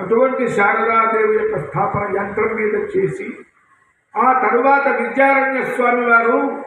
అటువంటి శారదాదేవి యొక్క స్థాపన యంత్రం మీద చేసి ఆ తరువాత విద్యారణ్య స్వామి వారు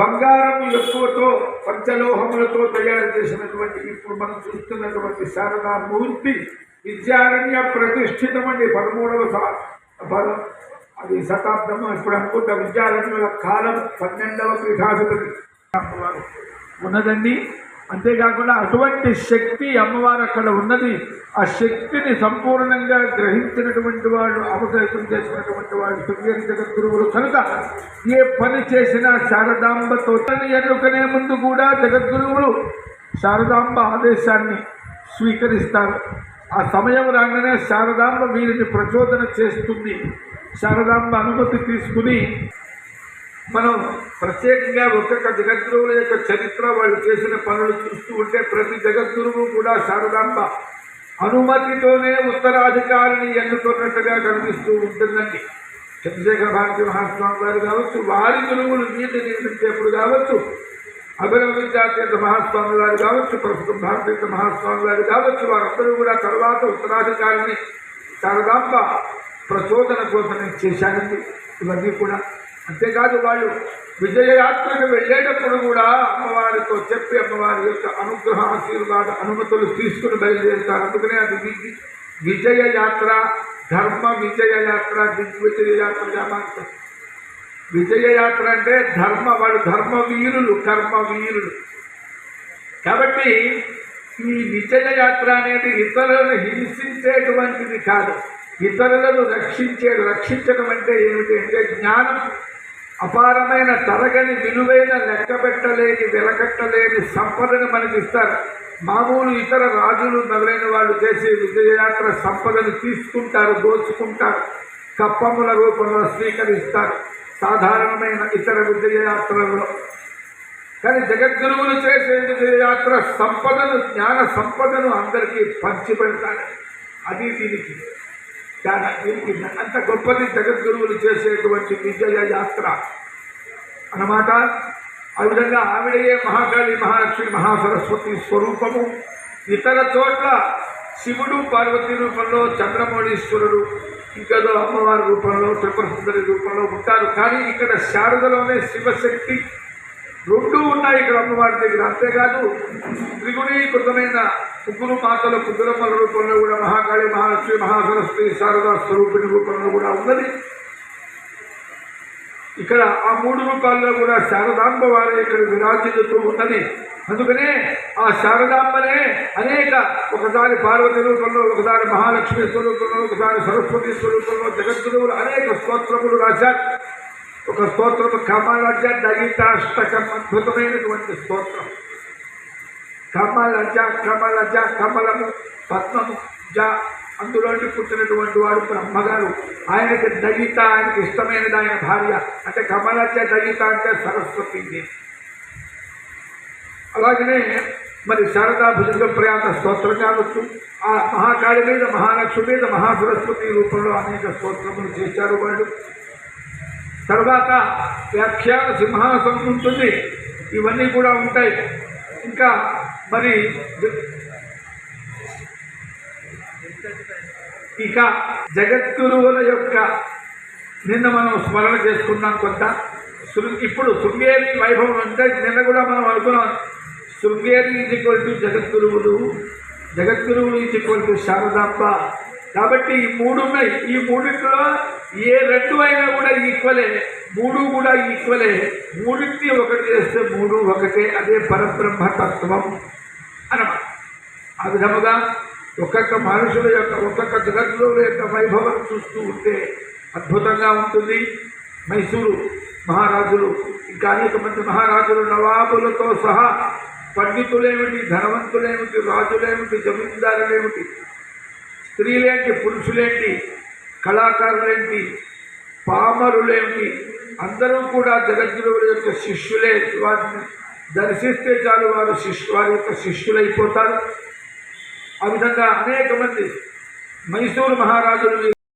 బంగారం ఎక్కువతో పంచలోహములతో తయారు చేసినటువంటి ఇప్పుడు మనం చూస్తున్నటువంటి శారదా మూర్తి విద్యారణ్య ప్రతిష్ఠితమండి పదమూడవ సా- అది శతాబ్దము ఇప్పుడు అనుకుంటా విద్యారణ్యుల కాలం పన్నెండవ పీఠాధిపతి. ఉన్నదండి. అంతేకాకుండా అటువంటి శక్తి అమ్మవారు అక్కడ ఉన్నది. ఆ శక్తిని సంపూర్ణంగా గ్రహించినటువంటి వాళ్ళు అవసరం చేసినటువంటి వాళ్ళు శృంగేరి జగద్గురువులు కనుక ఏ పని చేసినా శారదాంబతో తను ఎన్నుకునే ముందు కూడా జగద్గురువులు శారదాంబ ఆదేశాన్ని స్వీకరిస్తారు. ఆ సమయం రాగానే శారదాంబ వీరిని ప్రచోదన చేస్తుంది. శారదాంబ అనుమతి తీసుకుని మనం ప్రత్యేకంగా ఒక్కొక్క జగద్గురువుల యొక్క చరిత్ర వాళ్ళు చేసిన పనులు చూస్తూ ఉంటే ప్రతి జగద్గురువు కూడా శారదాంబ అనుమతితోనే ఉత్తరాధికారిని ఎన్నుకున్నట్టుగా కనిపిస్తూ ఉంటుందండి. చంద్రశేఖర భారతి మహాస్వామి గారు కావచ్చు వారి గురువులు నీతి నిర్మించేప్పుడు కావచ్చు అభినవ మహాస్వామి గారు కావచ్చు ప్రస్తుతం భారతీయ మహాస్వామి గారు కావచ్చు వారందరూ కూడా తర్వాత ఉత్తరాధికారిని శారదాంబ ప్రచోదన కోసం చేశారండి. ఇవన్నీ కూడా అంతేకాదు వాళ్ళు విజయయాత్రకు వెళ్ళేటప్పుడు కూడా అమ్మవారితో చెప్పి అమ్మవారి యొక్క అనుగ్రహ ఆశీర్వాద అనుమతులు తీసుకుని బయలుదేరుతారు. అందుకనే అది విజయ యాత్ర ధర్మ విజయ యాత్ర దిగ్విజయ యాత్రగా మారుతారు విజయ యాత్ర అంటే ధర్మ వాళ్ళు ధర్మ వీరులు కర్మ వీరులు కాబట్టి ఈ విజయ యాత్ర అనేది ఇతరులను హింసించేటువంటిది కాదు. ఇతరులను రక్షించే రక్షించడం అంటే ఏమిటి అంటే జ్ఞానం. అపారమైన తరగని విలువైన లెక్కబెట్టలేని వెలకట్టలేని సంపదను మనకి ఇస్తారు మామూలు ఇతర రాజులు మొదలైన వాళ్ళు చేసే విజయయాత్ర సంపదను తీసుకుంటారు దోచుకుంటారు కప్పముల రూపంలో స్వీకరిస్తారు. సాధారణమైన ఇతర విజయయాత్రలలో. కానీ జగద్గురువులు చేసే విజయయాత్ర సంపదను జ్ఞాన సంపదను అందరికీ పంచిపెడతారు. అది దీనికి అంత గొప్పది జగద్గురువులు చేసేటువంటి విజయ యాత్ర. అన్నమాట? ఆ విధంగా ఆవిడయే మహాకాళి మహాలక్ష్మి మహాసరస్వతి స్వరూపము. ఇతర చోట్ల శివుడు పార్వతి రూపంలో చంద్రమౌళీశ్వరుడు ఇంకేదో అమ్మవారి రూపంలో త్రిపురసుందరి రూపంలో ఉంటారు. కానీ ఇక్కడ శారదలోనే శివశక్తి రెండు ఉన్నాయి ఇక్కడ అమ్మవారి దగ్గర. అంతేకాదు త్రిగుణీకృతమైన ముగ్గురు మాతల కుదురమ్మల రూపంలో కూడా మహాకాళి మహాలక్ష్మి మహాసరస్వతి శారదా స్వరూపిణి రూపంలో కూడా ఉన్నది. ఇక్కడ ఆ మూడు రూపాల్లో కూడా శారదాంబవారే ఇక్కడ విరాజిల్లుతూ ఉన్నది. అందుకనే ఆ శారదాంబనే అనేక ఒకసారి పార్వతి రూపంలో ఒకసారి మహాలక్ష్మి స్వరూపంలో ఒకసారి సరస్వతి స్వరూపంలో జగద్గురువులు అనేక స్తోత్రములు రాశారు. ఒక స్తోత్రము. కమలజ దగితాష్టకం అద్భుతమైనటువంటి స్తోత్రం. కమలజ కమలజ కమలము పద్మము జ అందులోంచి పుట్టినటువంటి వాడు బ్రహ్మగారు. ఆయనకి దళిత ఆయనకి ఇష్టమైనది ఆయన భార్య. అంటే కమలజ దగిత అంటే సరస్వతి అలాగనే మరి శారదా భుజంగ ప్రయాణ స్తోత్రం కావచ్చు. ఆ మహాకాళి మీద మహాలక్ష్మి మీద మహాసరస్వతి రూపంలో అనేక స్తోత్రములు చేశారు వాళ్ళు. తర్వాత వ్యాఖ్యాన సింహాసనం ఉంటుంది. ఇవన్నీ కూడా ఉంటాయి. ఇంకా మరి ఇక జగద్గురువుల యొక్క నిన్న మనం స్మరణ చేసుకున్నాం కొంత. ఇప్పుడు శృంగేరి వైభవం అంటే నిన్న కూడా మనం అనుకున్నాం. శృంగేరి ఈజ్ ఈక్వల్ టు జగద్గురువులు. జగద్గురువులు ఈజ్ ఈక్వల్ టు శారదాంబ. కాబట్టి ఈ మూడు ఉన్నాయి ఈ మూడింటిలో ఏ రెండు అయినా కూడా ఈక్వలే మూడు కూడా ఈక్వలే మూడింటిని ఒకటి చేస్తే మూడు ఒకటే. అదే పరబ్రహ్మ తత్వం అనమాట ఆ విధముగా ఒక్కొక్క మనుషుల యొక్క ఒక్కొక్క జగద్గురువుల యొక్క వైభవం చూస్తూ ఉంటే అద్భుతంగా ఉంటుంది. మైసూరు మహారాజులు ఇంకా అనేక మంది మహారాజులు నవాబులతో సహా పండితులేమిటి ధనవంతులేమిటి రాజులేమిటి జమీందారులేమిటి స్త్రీలేంటి పురుషులేంటి కళాకారులేంటి పామరులేంటి అందరూ కూడా జగద్గురువుల యొక్క శిష్యులే. వారిని దర్శిస్తే చాలు వారు శిష్యు వారి యొక్క శిష్యులైపోతారు. ఆ విధంగా అనేక మంది మైసూరు మహారాజులు